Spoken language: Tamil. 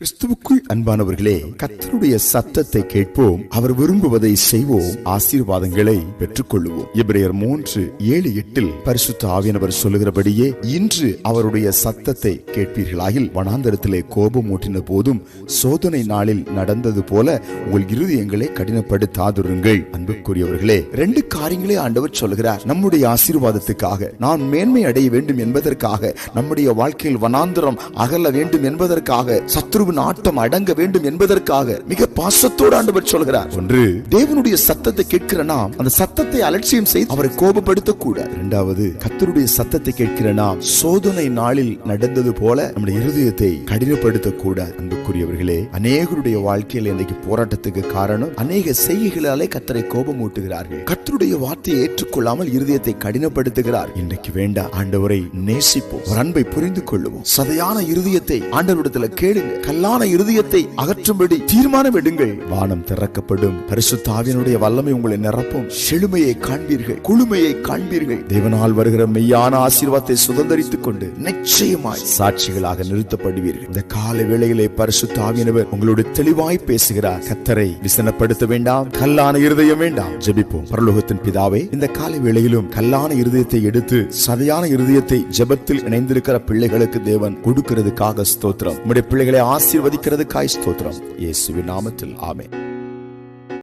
கிறிஸ்துவுக்குள் அன்பானவர்களே கத்தருடைய சத்தத்தை கேட்போம். அவர் விரும்புவதை செய்வோம். ஆசீர்வாதங்களை பெற்றுக்கொள்வோம். எபிரேயர் மூன்று ஏழு எட்டில் பரிசுத்த ஆவியனவர் சொல்லுகிறபடியே இன்று அவருடைய சத்தத்தை கேட்பீர்களாயில் வனாந்தரத்திலே கோபம் ஊட்டின போதும் சோதனை நாளில் நடந்தது போல உங்கள் இருதயங்களை கடினப்படுத்தாதிருங்கள். அன்புக்குரியவர்களே ரெண்டு காரியங்களே ஆண்டவர் சொல்கிறார் நம்முடைய ஆசீர்வாதத்துக்காக நான் மேன்மை அடைய வேண்டும் என்பதற்காக நம்முடைய வாழ்க்கையில் வனாந்தரம் அகல வேண்டும் என்பதற்காக சத்ரு சத்ருவின் ஆட்டம் அடங்க வேண்டும் என்பதற்காக மிக பாசத்தோடு ஆண்டவர் சொல்கிறார். ஒன்று தேவனுடைய சத்தத்தை கேட்கிற நாம் அந்த சத்தத்தை அலட்சியம் செய்து அவரை கோபப்படுத்த கூடாது இரண்டாவது கத்தருடைய சத்தத்தை கேட்கிற நாம் சோதனை நாளில் நடந்தது போல நம்முடைய இருதயத்தை கடினப்படுத்த கூடாது அன்புக்குரியவர்களே அநேகருடைய வாழ்க்கையில் இன்றைக்கு போராட்டத்துக்கு காரணம் அநேக செய்கைகளாலே கத்தரை கோபம் ஊட்டுகிறார்கள் கத்தருடைய வார்த்தையை ஏற்றுக்கொள்ளாமல் இருதயத்தை கடினப்படுத்துகிறார். இன்றைக்கு வேண்டாம் ஆண்டவரை நேசிப்போம். அன்பை புரிந்து கொள்ளுவோம். சதையான இருதயத்தை ஆண்டவரிடத்துல கேளுங்க. கல்லான இருதயத்தை அகற்றும்படி தீர்மானம் எடுங்கள் வானம் திறக்கப்படும். பரிசுத்தாவினுடைய வல்லமை உங்களை நிரப்பும். செழுமையை காண்பீர்கள். குழுமையை காண்பீர்கள். தேவனால் வருகிற மெய்யான ஆசீர்வாதத்தை சுதந்திரித்துக் கொண்டு நிச்சயமாய் சாட்சிகளாக நிறுத்தப்படுவீர்கள். இந்த கால வேளையிலே பரிசுத்தாவியனவர் உங்களுடைய தெளிவாய் பேசுகிறார். கத்தரை விசனப்படுத்த வேண்டாம். கல்லான இருதயம் வேண்டாம். ஜெபிப்போம். பரலோகத்தின் பிதாவே இந்த கால வேளையிலும் கல்லான இருதயத்தை எடுத்து சதையான இருதயத்தை ஜெபத்தில் இணைந்திருக்கிற பிள்ளைகளுக்கு தேவன் கொடுக்கிறதுக்காக ஸ்தோத்திரம். உம்முடைய பிள்ளைகளை ஆசீர்வதிக்கிறதுக்காய் ஸ்தோத்திரம். இயேசுவின் நாமத்தில். ஆமே